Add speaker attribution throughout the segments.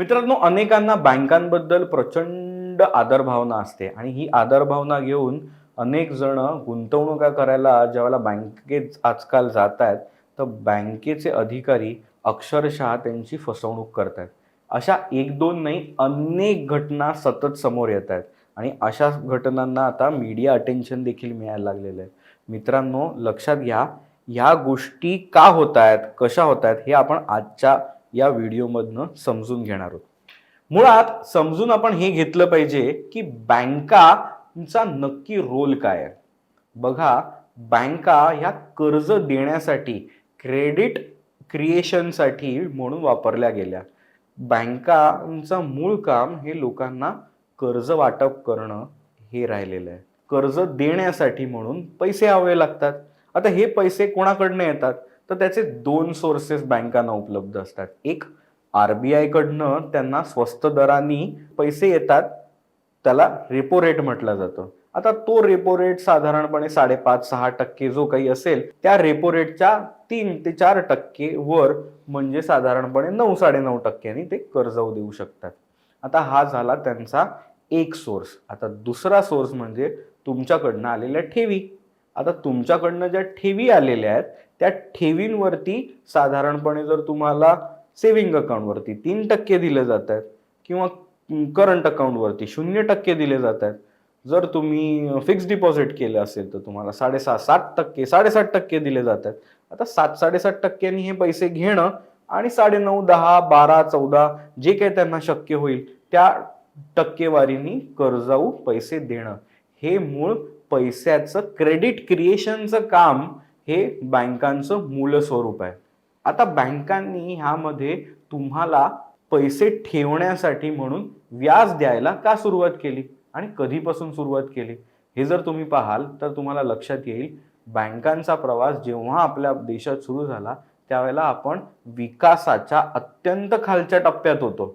Speaker 1: मित्रांनो अनेकांना बँकांबद्दल प्रचंड आदरभावना असते आणि ही आदरभावना घेऊन अनेक जण गुंतवणुका करायला ज्यावेळेला बँकेत आजकाल जात आहेत तर बँकेचे अधिकारी अक्षरशः त्यांची फसवणूक करत आहेत अशा एक दोन नाही अनेक घटना सतत समोर येत आहेत आणि अशा घटनांना आता मीडिया अटेन्शन देखील मिळायला लागलेलं आहे. मित्रांनो लक्षात घ्या ह्या गोष्टी का होत आहेत कशा होत आहेत हे आपण आजच्या या व्हिडिओमधनं समजून घेणार आहोत. मुळात समजून आपण हे घेतलं पाहिजे की बँकांचा नक्की रोल काय आहे. बघा बँका ह्या कर्ज देण्यासाठी क्रेडिट क्रिएशनसाठी म्हणून वापरल्या गेल्या. बँकांचं मूळ काम हे लोकांना कर्ज वाटप करणं हे राहिलेलं आहे. कर्ज देण्यासाठी म्हणून पैसे हवे लागतात. आता हे पैसे कोणाकडनं येतात? तर त्याचे दोन सोर्सेस बँकांना उपलब्ध असतात. एक आर बी आयकडनं त्यांना स्वस्त दराने पैसे येतात त्याला रेपो रेट म्हटलं जातं. आता तो रेपो रेट साधारणपणे साडेपाच सहा टक्के जो काही असेल त्या रेपो रेटच्या तीन ते चार टक्के वर म्हणजे साधारणपणे नऊ साडेनऊ टक्क्यांनी ते कर्ज देऊ शकतात. आता हा झाला त्यांचा एक सोर्स आता दुसरा सोर्स म्हणजे तुमच्याकडनं आलेल्या ठेवी. आता तुमच्याकडनं ज्या ठेवी आलेल्या आहेत त्या ठेवींवरती साधारणपणे जर तुम्हाला सेव्हिंग अकाउंटवरती तीन टक्के दिले जात आहेत किंवा करंट अकाउंटवरती शून्य टक्के दिले जात आहेत जर तुम्ही फिक्स डिपॉझिट केलं असेल तर तुम्हाला साडेसहा सात टक्के साडेसात टक्के दिले जात आहेत. आता सात साडेसात टक्क्यांनी हे पैसे घेणं आणि साडेनऊ दहा बारा चौदा जे काही त्यांना शक्य होईल त्या टक्केवारीनी कर्जाऊ पैसे देणं हे मूळ पैशाचं क्रेडिट क्रिएशनचं काम हे बँकांचं मूल स्वरूप आहे. आता बँकांनी ह्यामध्ये तुम्हाला पैसे ठेवण्यासाठी म्हणून व्याज द्यायला का सुरुवात केली? आणि कधीपासून सुरुवात केली? हे जर तुम्ही पाहाल तर तुम्हाला लक्षात येईल बँकांचा प्रवास जेव्हा आपल्या देशात सुरू झाला त्यावेळेला आपण विकासाच्या अत्यंत खालच्या टप्प्यात होतो.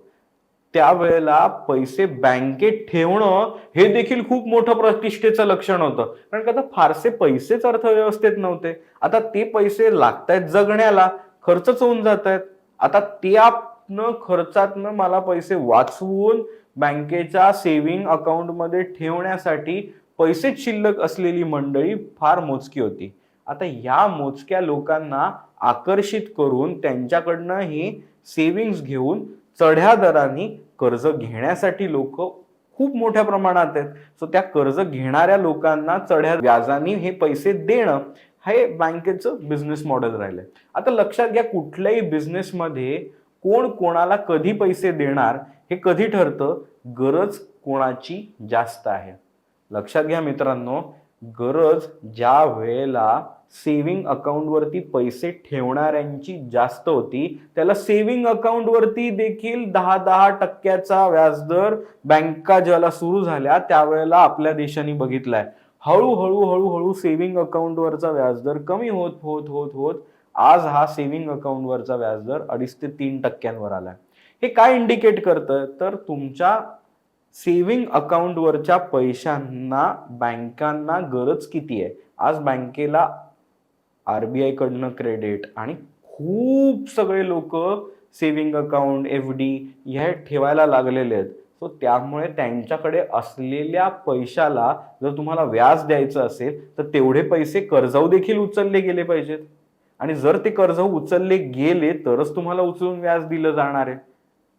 Speaker 1: त्यावेळेला पैसे बँकेत ठेवणं हे देखील खूप मोठं प्रतिष्ठेचं लक्षण होतं. कारण का आता फारसे पैसेच अर्थव्यवस्थेत नव्हते. आता ते पैसे लागतायत जगण्याला खर्चच होऊन जात आहेत आता त्यातनं खर्चातनं मला पैसे वाचवून बँकेच्या सेव्हिंग अकाउंटमध्ये ठेवण्यासाठी पैसेच शिल्लक असलेली मंडळी फार मोजकी होती. आता या मोजक्या लोकांना आकर्षित करून त्यांच्याकडनं ही सेव्हिंग्स घेऊन चढ्या दराने कर्ज घेण्यासाठी लोक खूप मोठ्या प्रमाणात आहेत. सो त्या कर्ज घेणाऱ्या लोकांना चढ्या व्याजाने हे पैसे देणं हे बँकेचं बिझनेस मॉडेल राहिलंय. आता लक्षात घ्या कुठल्याही बिझनेसमध्ये कोण कोणाला कधी पैसे देणार हे कधी ठरतं? गरज कोणाची जास्त आहे. लक्षात घ्या मित्रांनो गरज ज्या वेळेला सेव्हिंग अकाउंटवरती पैसे ठेवणाऱ्यांची जास्त होती. त्याला सेव्हिंग अकाउंटवरती देखील दहा दहा टक्क्याचा व्याजदर बँका ज्याला सुरू झाल्या त्यावेळेला आपल्या देशाने बघितलाय. हळूहळू हळूहळू सेव्हिंग अकाउंटवरचा व्याजदर कमी होत होत होत होत आज हा सेव्हिंग अकाउंटवरचा व्याजदर अडीच ते तीन टक्क्यांवर आलाय. हे काय इंडिकेट करतं तर तुमच्या सेव्हिंग अकाउंटवरच्या पैशांना बँकांना गरज किती आहे? आज बँकेला आर बी आयकडनं क्रेडिट आणि खूप सगळे लोक सेव्हिंग अकाउंट एफ डी ह्या ठेवायला लागलेले आहेत. सो त्यामुळे त्यांच्याकडे असलेल्या पैशाला जर तुम्हाला व्याज द्यायचं असेल तर तेवढे पैसे कर्जाऊ देखील उचलले गेले पाहिजेत. आणि जर ते कर्ज उचलले गेले तरच तुम्हाला उचलून व्याज दिलं जाणार आहे.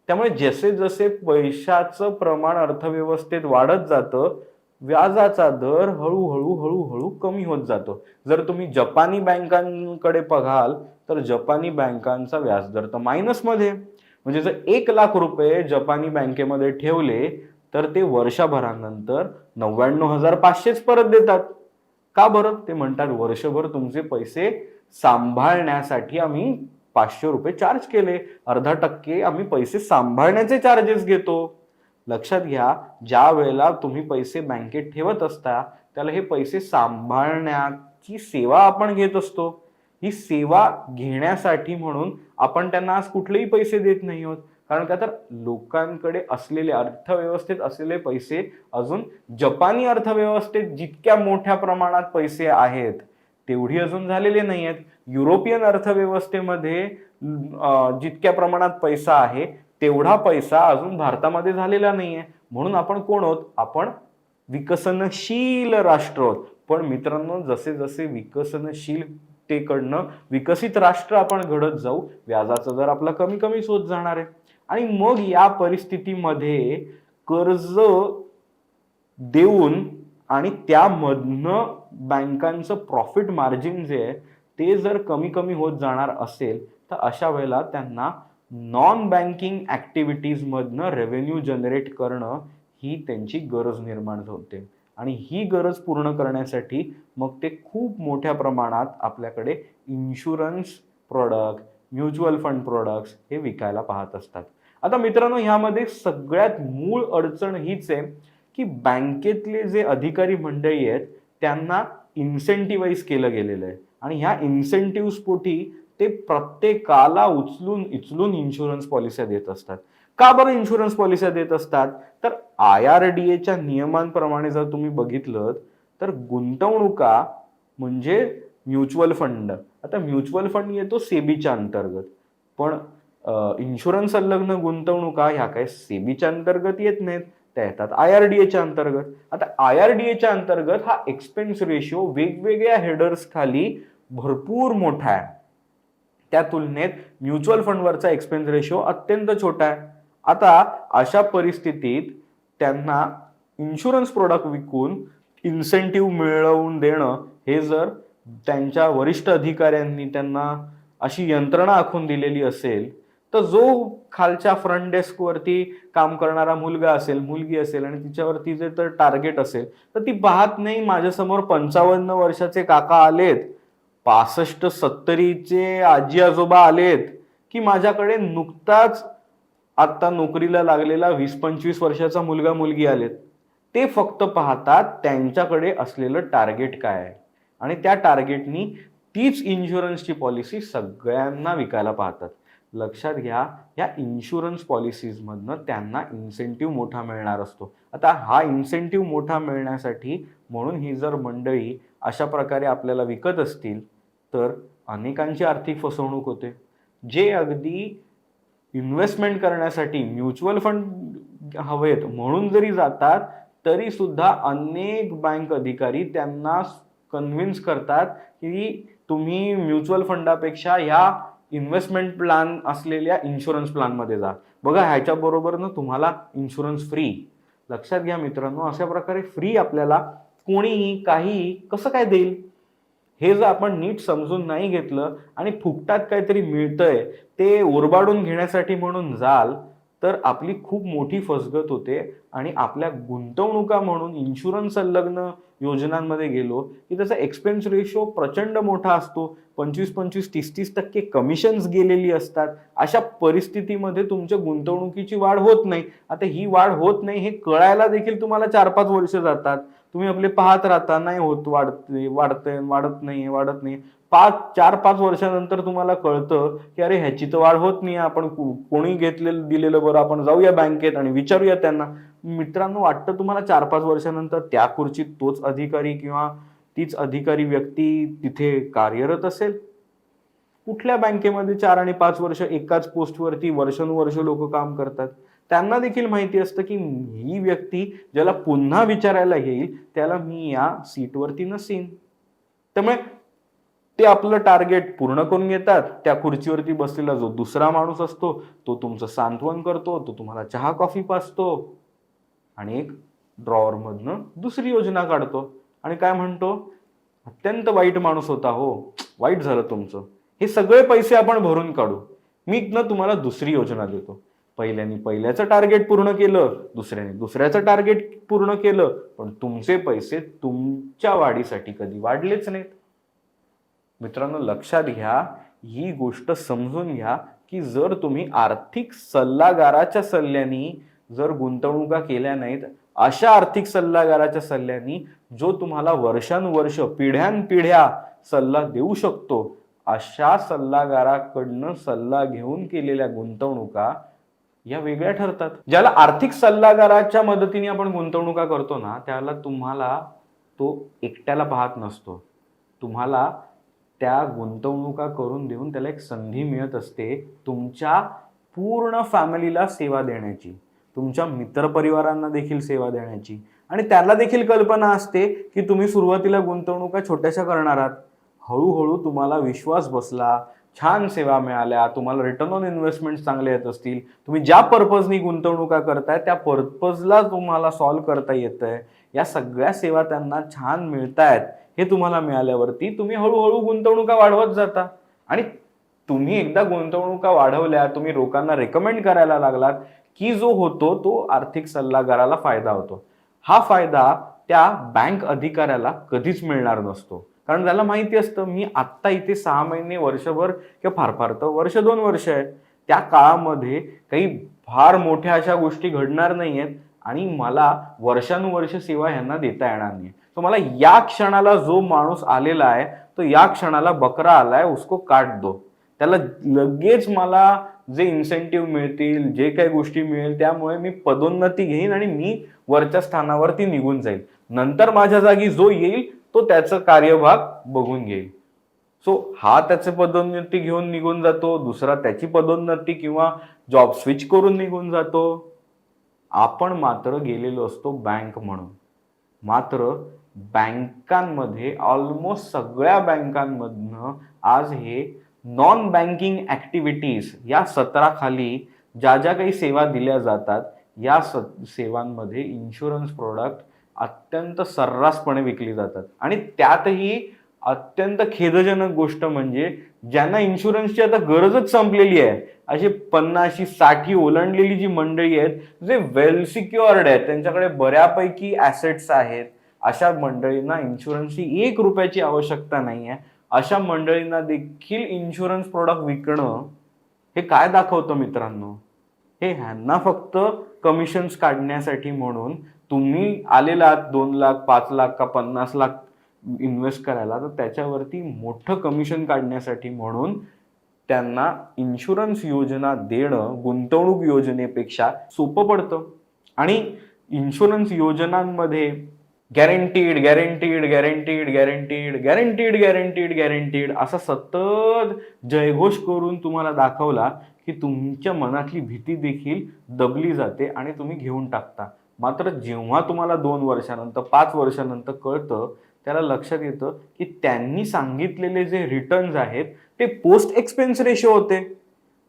Speaker 1: त्यामुळे जसे जसे पैशाचं प्रमाण अर्थव्यवस्थेत वाढत जातं व्याजाचा दर हळूहळू हळूहळू कमी होत जातो. जर तुम्ही जपानी बँकांकडे बघाल तर जपानी बँकांचा व्याजदर तर मायनसमध्ये म्हणजे जर एक लाख रुपये जपानी बँकेमध्ये ठेवले तर ते वर्षभरानंतर नव्याण्णव हजार पाचशेच परत देतात. का बरं? ते म्हणतात वर्षभर तुमचे पैसे सांभाळण्यासाठी आम्ही पाचशे रुपये चार्ज केले. अर्धा टक्के आम्ही पैसे सांभाळण्याचे चार्जेस घेतो. लक्षात घ्या ज्या वेळेला तुम्ही पैसे बँकेत ठेवत असता त्याला हे पैसे सांभाळण्याची सेवा आपण घेत असतो. ही सेवा घेण्यासाठी म्हणून आपण त्यांना आज कुठलेही पैसे देत नाही आहोत. कारण का तर लोकांकडे असलेले अर्थव्यवस्थेत असलेले पैसे अजून जपानी अर्थव्यवस्थेत जितक्या मोठ्या प्रमाणात पैसे आहेत तेवढी अजून झालेले नाही आहेत युरोपियन अर्थव्यवस्थेमध्ये जितक्या प्रमाणात पैसा आहे तेवढा पैसा अजून भारतामध्ये झालेला नाहीये. म्हणून आपण कोण आहोत? आपण विकसनशील राष्ट्र आहोत. पण मित्रांनो जसे जसे विकसनशीलतेकडनं विकसित राष्ट्र आपण घडत जाऊ व्याजाचा दर आपला कमी कमीच होत जाणार आहे. आणि मग या परिस्थितीमध्ये कर्ज देऊन आणि त्यामधनं बँकांचं प्रॉफिट मार्जिन जे आहे ते जर कमी कमी होत जाणार असेल तर अशा वेळेला त्यांना नॉन बँकिंग ॲक्टिव्हिटीजमधनं रेव्हेन्यू जनरेट करणं ही त्यांची गरज निर्माण होते. आणि ही गरज पूर्ण करण्यासाठी मग ते खूप मोठ्या प्रमाणात आपल्याकडे insurance product mutual fund products हे विकायला पाहत असतात. आता मित्रांनो ह्यामध्ये सगळ्यात मूळ अडचण हीच आहे की बँकेतले जे अधिकारी मंडळी आहेत त्यांना इन्सेंटिवाईज केलं गेलेलं आहे. आणि ह्या इन्सेंटिव्ह पोटी ते प्रत्येकाला उचलून उचलून इन्शुरन्स पॉलिसी देत असतात. का बरं इन्शुरन्स पॉलिसी देत असतात? तर आय आर डी एच्या नियमांप्रमाणे जर तुम्ही बघितलं तर गुंतवणुका म्हणजे म्युच्युअल फंड. आता म्युच्युअल फंड येतो सेबीच्या अंतर्गत. पण इन्शुरन्स संलग्न गुंतवणुका ह्या काय सेबीच्या अंतर्गत येत नाहीत. त्या येतात आय आर डी एच्या अंतर्गत. आता आय आर डी एच्या अंतर्गत हा एक्सपेन्स रेशिओ वेगवेगळ्या हेडर्स खाली भरपूर मोठा आहे. त्या तुलनेत म्युच्युअल फंडवरचा एक्सपेन्स रेशो अत्यंत छोटा आहे. आता अशा परिस्थितीत त्यांना इन्शुरन्स प्रोडक्ट विकून इन्सेंटिव्ह मिळवून देणं हे जर त्यांच्या वरिष्ठ अधिकाऱ्यांनी त्यांना अशी यंत्रणा आखून दिलेली असेल तर जो खालच्या फ्रंट डेस्कवरती काम करणारा मुलगा असेल मुलगी असेल आणि तिच्यावरती जे तर टार्गेट असेल तर ती पाहत नाही. माझ्यासमोर पंचावन्न वर्षाचे काका आलेत. पासष्ट सत्तरीचे आजी आजोबा आलेत की माझ्याकडे नुकताच आत्ता नोकरीला लागलेला वीस पंचवीस वर्षाचा मुलगा मुलगी आलेत. ते फक्त पाहतात त्यांच्याकडे असलेलं टार्गेट काय आहे. आणि त्या टार्गेटनी तीच इन्शुरन्सची पॉलिसी सगळ्यांना विकायला पाहतात. लक्षात घ्या या इन्शुरन्स पॉलिसीजमधनं त्यांना इन्सेंटिव्ह मोठा मिळणार असतो. आता हा इन्सेंटिव्ह मोठा मिळण्यासाठी म्हणून ही जर मंडळी अशा प्रकारे आपल्याला विकत असतील तर अनेकांची आर्थिक फसवणूक होते. जे अगदी इन्व्हेस्टमेंट करण्यासाठी म्युच्युअल फंड हवेत म्हणून जरी जातात तरी सुद्धा अनेक बँक अधिकारी त्यांना कन्व्हिन्स करतात की तुम्ही म्युच्युअल फंडापेक्षा ह्या इन्व्हेस्टमेंट प्लॅन असलेल्या इन्शुरन्स प्लॅनमध्ये जा. बघा ह्याच्याबरोबर ना तुम्हाला इन्शुरन्स फ्री लक्षात घ्या मित्रांनो अशा प्रकारे फ्री आपल्याला कोणीही काही कसं काय देईल? हे जर आपण नीट समजून नाही घेतलं आणि फुकटात काहीतरी मिळतंय ते ओरबाडून घेण्यासाठी म्हणून जाल तर आपली खूप मोठी फसगत होते आणि आपल्या गुंतवणुका म्हणून इन्शुरन्स संलग्न योजनांमध्ये गेलो की त्याचा एक्सपेन्स रेशो प्रचंड मोठा असतो. पंचवीस पंचवीस तीस तीस टक्के कमिशन्स गेलेली असतात. अशा परिस्थितीमध्ये तुमच्या गुंतवणुकीची वाढ होत नाही. आता ही वाढ होत नाही हे कळायला देखील तुम्हाला चार पाच वर्ष जातात. तुम्ही आपले पाहत राहता नाही होत वाढते वाढतंय वाढत नाही वाढत नाही. पाच चार पाच वर्षानंतर तुम्हाला कळतं की अरे ह्याची तर वाढ होत नाही. आपण कोणी घेतलेलं दिलेलं बरं आपण जाऊया बँकेत आणि विचारूया त्यांना. मित्रांनो वाटतं तुम्हाला चार पाच वर्षानंतर त्या खुर्चीत तोच अधिकारी किंवा तीच अधिकारी व्यक्ती तिथे कार्यरत असेल? कुठल्या बँकेमध्ये चार आणि पाच वर्ष एकाच पोस्टवरती वर्षानुवर्ष लोक काम करतात? त्यांना देखील माहिती असतं की ही व्यक्ती ज्याला पुन्हा विचारायला येईल त्याला मी या सीटवरती नसेन. त्यामुळे ते आपलं टार्गेट पूर्ण करून घेतात. त्या खुर्चीवरती बसलेला जो दुसरा माणूस असतो तो तुमचं सांत्वन करतो तो तुम्हाला चहा कॉफी पाचतो आणि एक ड्रॉवरमधनं दुसरी योजना काढतो. आणि काय म्हणतो? अत्यंत वाईट माणूस होता हो. वाईट झालं तुमचं. हे सगळे पैसे आपण भरून काढू. मी ना तुम्हाला दुसरी योजना देतो. पहिल्याने पहिल्याचं टार्गेट पूर्ण केलं दुसऱ्याने दुसऱ्याचं टार्गेट पूर्ण केलं पण तुमचे पैसे तुमच्या वाढीसाठी कधी वाढलेच नाहीत. मित्रांनो लक्षात घ्या ही गोष्ट समजून घ्या की जर तुम्ही आर्थिक सल्लागाराच्या सल्ल्यानी जर गुंतवणुका केल्या नाहीत अशा आर्थिक सल्लागाराच्या सल्ल्यानी जो तुम्हाला वर्षानुवर्ष पिढ्यानपिढ्या सल्ला देऊ शकतो अशा सल्लागाराकडनं सल्ला घेऊन केलेल्या गुंतवणुका या वेगळ्या ठरतात. ज्याला आर्थिक सल्लागाराच्या मदतीने आपण गुंतवणुका करतो ना त्याला तुम्हाला तो एकट्याला पाहत नसतो. तुम्हाला त्या गुंतवणुका करून देऊन त्याला एक संधी मिळत असते तुमच्या पूर्ण फॅमिलीला सेवा देण्याची. तुमच्या मित्रपरिवारांना देखील सेवा देण्याची. आणि त्याला देखील कल्पना असते की तुम्ही सुरुवातीला गुंतवणुका छोट्याशा करणार आहात. हळूहळू तुम्हाला विश्वास बसला छान सेवा मिळाल्या तुम्हाला रिटर्न ऑन इन्व्हेस्टमेंट चांगले येत असतील. तुम्ही ज्या पर्पजनी गुंतवणुका करताय त्या पर्पजला तुम्हाला सॉल्व्ह करता येतंय. या सगळ्या सेवा त्यांना छान मिळतायत. हे तुम्हाला मिळाल्यावरती तुम्ही हळूहळू गुंतवणुका वाढवत जाता. आणि तुम्ही एकदा गुंतवणुका वाढवल्या तुम्ही लोकांना रेकमेंड करायला लागलात की जो होतो तो आर्थिक सल्लागाराला फायदा होतो. हा फायदा त्या बँक अधिकाऱ्याला कधीच मिळणार नसतो. कारण त्याला माहिती असतं मी आत्ता इथे सहा महिने वर्षभर किंवा फार फार तर वर्ष दोन वर्ष आहे. त्या काळामध्ये काही फार मोठ्या अशा गोष्टी घडणार नाही आहेत आणि मला वर्षानुवर्ष सेवा ह्यांना देता येणार नाही सो मला या क्षणाला जो माणूस आलेला आहे तो या क्षणाला बकरा आलाय उसको काट दो. त्याला लगेच मला जे इन्सेंटिव्ह मिळतील जे काही गोष्टी मिळेल त्यामुळे मी पदोन्नती घेईन आणि मी वरच्या स्थानावरती निघून जाईल. नंतर माझ्या जागी जो येईल तो त्याचा कार्यभाग बघून घेईल. सो हा त्याचे पदोन्नती घेऊन निघून जातो दुसरा त्याची पदोन्नती किंवा जॉब स्विच करून निघून जातो. आपण मात्र गेलेलो असतो बँक म्हणून. मात्र बँकांमध्ये ऑलमोस्ट सगळ्या बँकांमधनं आज हे नॉन बँकिंग ॲक्टिव्हिटीज या सत्राखाली ज्या ज्या काही सेवा दिल्या जातात या स सेवांमध्ये इन्शुरन्स प्रोडक्ट अत्यंत सर्रासपणे विकली जातात. आणि त्यातही अत्यंत खेदजनक गोष्ट म्हणजे ज्यांना इन्शुरन्सची आता गरजच संपलेली आहे अशी पन्नाशी साठी ओलांडलेली जी मंडळी आहेत जे वेल सिक्युअर्ड आहेत त्यांच्याकडे बऱ्यापैकी ॲसेट्स आहेत अशा मंडळींना इन्शुरन्सची एक रुपयाची आवश्यकता नाही आहे अशा मंडळींना देखील इन्शुरन्स प्रोडक्ट विकणं हे काय दाखवतं मित्रांनो? हे ह्यांना फक्त कमिशन्स काढण्यासाठी म्हणून तुम्ही आलेला आहात दोन लाख पाच लाख का पन्नास लाख इन्व्हेस्ट करायला तर त्याच्यावरती मोठं कमिशन काढण्यासाठी म्हणून त्यांना इन्शुरन्स योजना देणं गुंतवणूक योजनेपेक्षा सोपं पडतं. आणि इन्शुरन्स योजनांमध्ये guaranteed guaranteed guaranteed guaranteed guaranteed guaranteed guaranteed असा सतत जयघोष करून तुम्हाला दाखवला की तुमच्या मनातली भीती देखील दबली जाते आणि तुम्ही घेऊन टाकता. मात्र जेव्हा तुम्हाला दोन वर्षानंतर पाच वर्षानंतर कळतं त्याला लक्षात येतं की त्यांनी सांगितलेले जे रिटर्न्स आहेत ते पोस्ट एक्सपेन्स रेशो होते.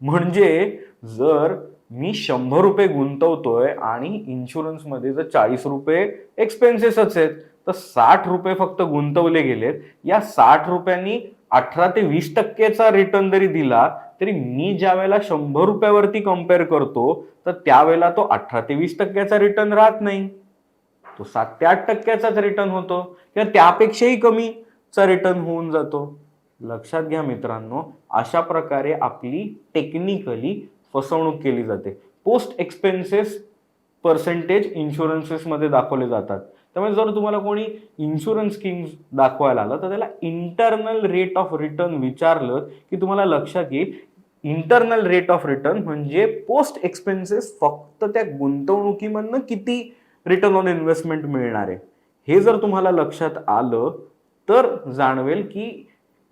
Speaker 1: म्हणजे जर मी शंभर रुपये गुंतवतोय आणि इन्शुरन्समध्ये जर चाळीस रुपये एक्सपेन्सेसच आहेत तर साठ रुपये फक्त गुंतवले गेलेत. या साठ रुपयांनी अठरा ते वीस टक्केचा रिटर्न जरी दिला तरी मी ज्या वेळेला शंभर रुपयावरती कंपेअर करतो तर त्यावेळेला तो अठरा ते वीस टक्क्याचा रिटर्न राहत नाही. तो सात ते आठ टक्क्याचाच रिटर्न होतो. किंवा त्यापेक्षाही कमीचा रिटर्न होऊन जातो. लक्षात घ्या मित्रांनो अशा प्रकारे आपली टेक्निकली फसवणूक केली जाते. पोस्ट एक्सपेन्सेस पर्सेंटेज इन्शुरन्सेसमध्ये दाखवले जातात. त्यामुळे जर तुम्हाला कोणी इन्शुरन्स स्कीम्स दाखवायला आलं तर त्याला इंटरनल रेट ऑफ रिटर्न विचारलं की तुम्हाला लक्षात येईल इंटरनल रेट ऑफ रिटर्न म्हणजे पोस्ट एक्सपेन्सेस फक्त त्या गुंतवणुकीमधनं किती रिटर्न ऑन इन्व्हेस्टमेंट मिळणार आहे? हे जर तुम्हाला लक्षात आलं तर जाणवेल की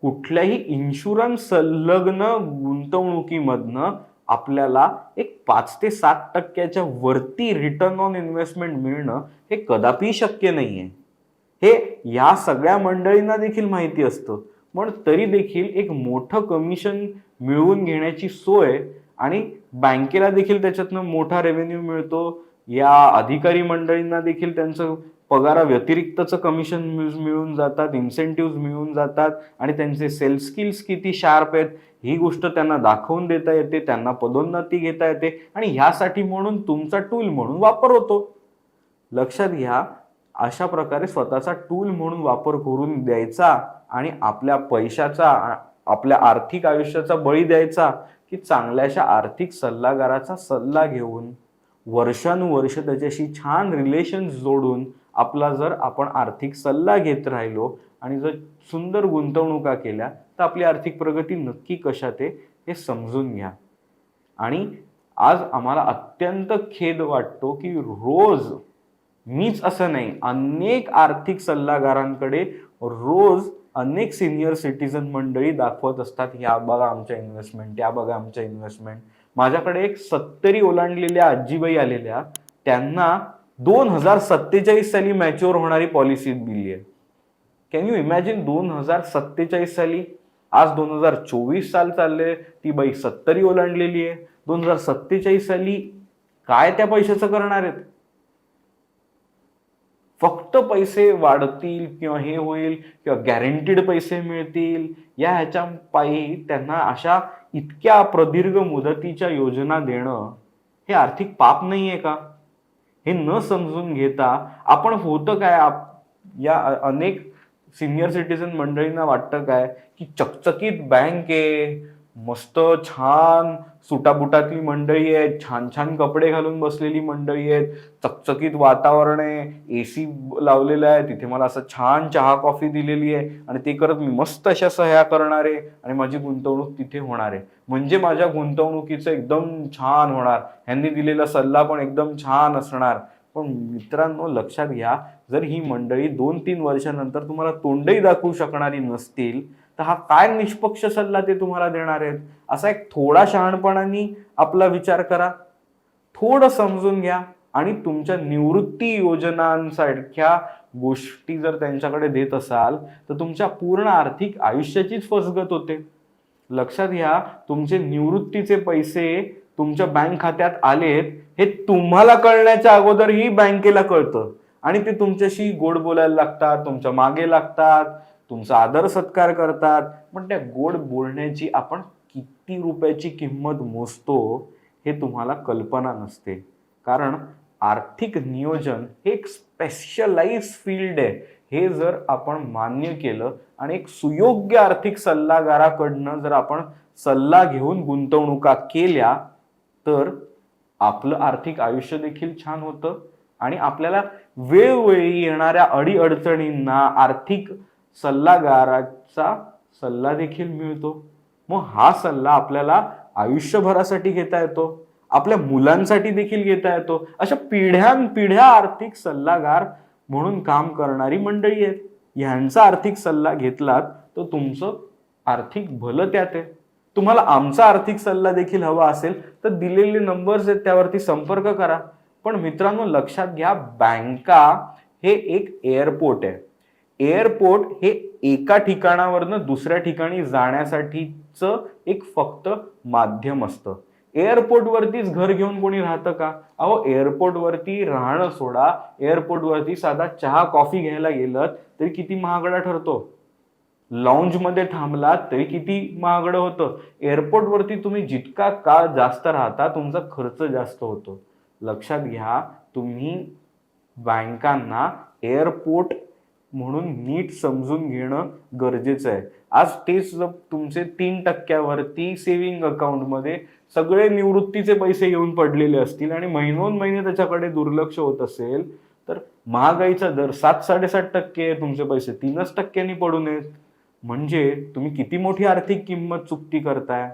Speaker 1: कुठल्याही इन्शुरन्स संलग्न गुंतवणुकीमधनं आपल्याला एक पाच ते सात टक्क्याच्या वरती रिटर्न ऑन इन्व्हेस्टमेंट मिळणं हे कदापि शक्य नाही आहे हे या सगळ्या मंडळींना देखील माहिती असतं. पण तरी देखील एक मोठं कमिशन मिळवून घेण्याची सोय आणि बँकेला देखील त्याच्यातनं मोठा रेव्हेन्यू मिळतो. या अधिकारी मंडळींना देखील त्यांचं पगारा व्यतिरिक्तचं कमिशन मिळून जातात इन्सेंटिव्ह मिळून जातात आणि त्यांचे सेल्स स्किल्स किती शार्प आहेत ही गोष्ट त्यांना दाखवून देता येते त्यांना पदोन्नती घेता येते आणि ह्यासाठी म्हणून तुमचा टूल म्हणून वापर होतो. लक्षात घ्या अशा प्रकारे स्वतःचा टूल म्हणून वापर करून द्यायचा आणि आपल्या पैशाचा आपल्या आर्थिक आयुष्याचा बळी द्यायचा की चांगल्याशा आर्थिक सल्लागाराचा सल्ला घेऊन वर्षानुवर्ष त्याच्याशी छान रिलेशन्स जोडून आपला जर आपण आर्थिक सल्ला घेत राहिलो आणि जर सुंदर गुंतवणुका केल्या तर आपली आर्थिक प्रगती नक्की कशात आहे हे समजून घ्या. आणि आज आम्हाला अत्यंत खेद वाटतो की रोज मीच असं नाही अनेक आर्थिक सल्लागारांकडे रोज अनेक सिनियर सिटीजन मंडळी दाखवत असतात या बघा आमच्या इन्व्हेस्टमेंट या बघा आमच्या इन्व्हेस्टमेंट माझ्याकडे एक सत्तरी ओलांडलेल्या आजीबाई आलेल्या त्यांना दोन हजार सत्तेचाळीस साली मॅच्युअर होणारी पॉलिसी दिली आहे. कॅन यू इमॅजिन दोन हजार सत्तेचाळीस साली? आज दोन हजार चोवीस साल चालले ती बाई सत्तरी ओलांडलेली आहे. दोन हजार सत्तेचाळीस साली काय त्या पैशाचं करणार आहेत? फक्त पैसे वाढतील किंवा हे होईल किंवा गॅरंटीड पैसे मिळतील या ह्याच्या पायी त्यांना अशा इतक्या प्रदीर्घ मुदतीच्या योजना देणं हे आर्थिक पाप नाही आहे का? हे न समजून घेता आपण होतं काय? आप- या अनेक सिनियर सिटीजन मंडळींना वाटतं काय? की चकचकीत बँक आहे. मस्त छान सुटाबुटातली मंडळी आहेत छान छान कपडे घालून बसलेली मंडळी आहेत चकचकीत वातावरण आहे एसी लावलेला आहे तिथे मला असं छान चहा कॉफी दिलेली आहे आणि ते करत मी मस्त अशा सह्या करणार आहे आणि माझी गुंतवणूक तिथे होणार आहे. म्हणजे माझ्या गुंतवणुकीचं एकदम छान होणार. ह्यांनी दिलेला सल्ला पण एकदम छान असणार. पण मित्रांनो लक्षात घ्या जर ही मंडळी दोन तीन वर्षानंतर तुम्हाला तोंडही दाखवू शकणारी नसतील तर हा काय निष्पक्ष सल्ला ते तुम्हाला देणार आहेत? असा एक थोडा शहाणपणाने आपला विचार करा. थोडं समजून घ्या आणि तुमच्या निवृत्ती योजनांसारख्या गोष्टी जर त्यांच्याकडे देत असाल तर तुमच्या पूर्ण आर्थिक आयुष्याचीच फसगत होते. लक्षात घ्या तुमचे निवृत्तीचे पैसे तुमच्या बँक खात्यात आलेत हे तुम्हाला कळण्याच्या अगोदर ही बँकेला कळतं. आणि ते तुमच्याशी गोड बोलायला लागतात तुमच्या मागे लागतात तुमचा आदर सत्कार करतात. पण त्या गोड बोलण्याची आपण किती रुपयाची किंमत मोजतो हे तुम्हाला कल्पना नसते. कारण आर्थिक नियोजन हे एक स्पेशलाइज फील्ड आहे. हे जर आपण मान्य केलं आणि एक सुयोग्य आर्थिक सल्लागाराकडनं जर आपण सल्ला घेऊन गुंतवणुका केल्या तर आपलं आर्थिक आयुष्य देखील छान होतं आणि आपल्याला वेळोवेळी येणाऱ्या अडीअडचणींना आर्थिक सल्लागाराचा सल्ला देखील मिळतो. मग हा सल्ला आपल्याला आयुष्यभरासाठी घेता येतो. आपल्या मुलांसाठी देखील घेता येतो. अशा पिढ्यान पिढ्या आर्थिक सल्लागार म्हणून काम करणारी मंडळी आहेत. ह्यांचा आर्थिक सल्ला घेतलात तर तुमचं आर्थिक भलं त्यात आहे. तुम्हाला आमचा आर्थिक सल्ला देखील हवा असेल तर दिलेले नंबर्स आहेत त्यावरती संपर्क करा. पण मित्रांनो लक्षात घ्या बँका हे एक एअरपोर्ट आहे. एअरपोर्ट हे एका ठिकाणावरनं दुसऱ्या ठिकाणी जाण्यासाठीचं एक फक्त माध्यम असतं. एअरपोर्टवरतीच घर घेऊन कोणी राहतं का? अहो एअरपोर्टवरती राहणं सोडा. एअरपोर्टवरती साधा चहा कॉफी घ्यायला गेलं तरी किती महागडा ठरतो? लाऊंजमध्ये थांबलात तरी किती महागडं होतं? एअरपोर्टवरती तुम्ही जितका काळ जास्त राहता तुमचा खर्च जास्त होतो. लक्षात घ्या तुम्ही बँकांना एअरपोर्ट म्हणून नीट समजून घेणं गरजेचं आहे. आज तेच तुमचे तीन टक्क्यावरती सेव्हिंग अकाउंटमध्ये सगळे निवृत्तीचे पैसे येऊन पडलेले असतील आणि महिनोन महिने त्याच्याकडे दुर्लक्ष होत असेल तर महागाईचा दर सात साडेसात टक्के आहे तुमचे पैसे. तीनच टक्क्यांनी पडू नयेत म्हणजे तुम्ही किती मोठी आर्थिक किंमत चुकती करताय?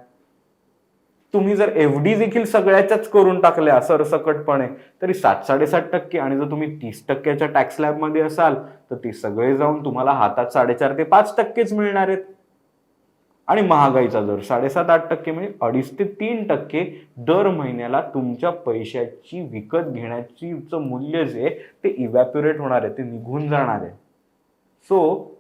Speaker 1: तुम्ही जर एफ डी देखील सगळ्याच्याच करून टाकल्या सरसकटपणे तरी सात साडेसात टक्के. आणि जर तुम्ही तीस टक्क्याच्या टॅक्समध्ये असाल तर ते सगळे जाऊन तुम्हाला हातात साडेचार ते पाच टक्केच मिळणार आहेत. आणि महागाईचा दर साडेसात आठ टक्के म्हणजे अडीच ते तीन टक्के दर महिन्याला तुमच्या पैशाची विकत घेण्याची मूल्य जे ते इव्हॅप्युरेट होणार आहे ते निघून जाणार आहे. सो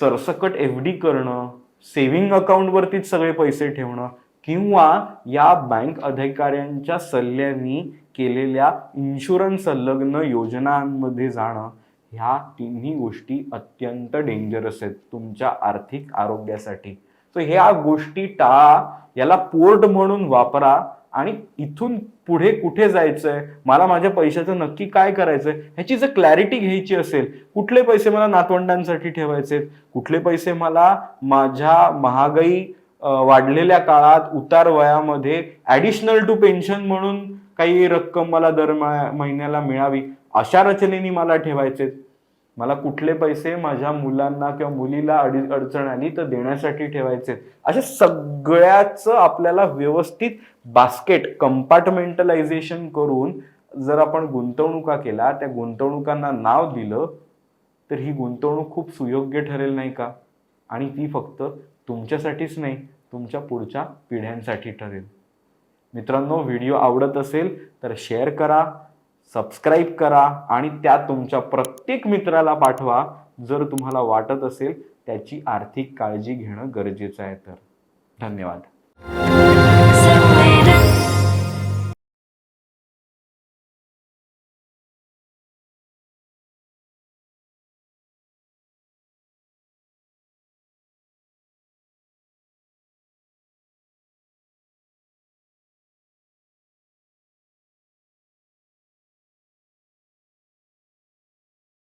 Speaker 1: सरसकट एफ डी करणं सेव्हिंग अकाउंटवरतीच सगळे पैसे ठेवणं किंवा या बँक अधिकाऱ्यांच्या सल्ल्यानी केलेल्या इन्शुरन्स संलग्न योजनांमध्ये जाणं ह्या तिन्ही गोष्टी अत्यंत डेंजरस आहेत तुमच्या आर्थिक आरोग्यासाठी. सो ह्या गोष्टी टाळा याला पोर्ट म्हणून वापरा आणि इथून पुढे कुठे जायचंय मला माझ्या पैशाचं नक्की काय करायचंय ह्याची जर क्लॅरिटी घ्यायची असेल कुठले पैसे मला नातवंडांसाठी ठेवायचे कुठले पैसे मला माझ्या महागाई वाढलेल्या काळात उतार वयामध्ये ऍडिशनल टू पेन्शन म्हणून काही रक्कम मला दर महिन्याला मिळावी अशा रचनेने मला ठेवायचे मला कुठले पैसे माझ्या मुलांना किंवा मुलीला अडी अडचण आली तर देण्यासाठी ठेवायचे अशा सगळ्याच आपल्याला व्यवस्थित बास्केट कंपार्टमेंटलायझेशन करून जर आपण गुंतवणुका केला त्या गुंतवणुकांना नाव दिलं तर ही गुंतवणूक खूप सुयोग्य ठरेल नाही का? आणि ती फक्त तुमच्यासाठीच नाही तुमच्या पुढच्या पिढ्यांसाठी ठरेल. मित्रांनो व्हिडिओ आवडत असेल तर शेअर करा सबस्क्राईब करा आणि त्या तुमच्या प्रत्येक मित्राला पाठवा. जर तुम्हाला वाटत असेल त्याची आर्थिक काळजी घेणं गरजेचं आहे तर. धन्यवाद.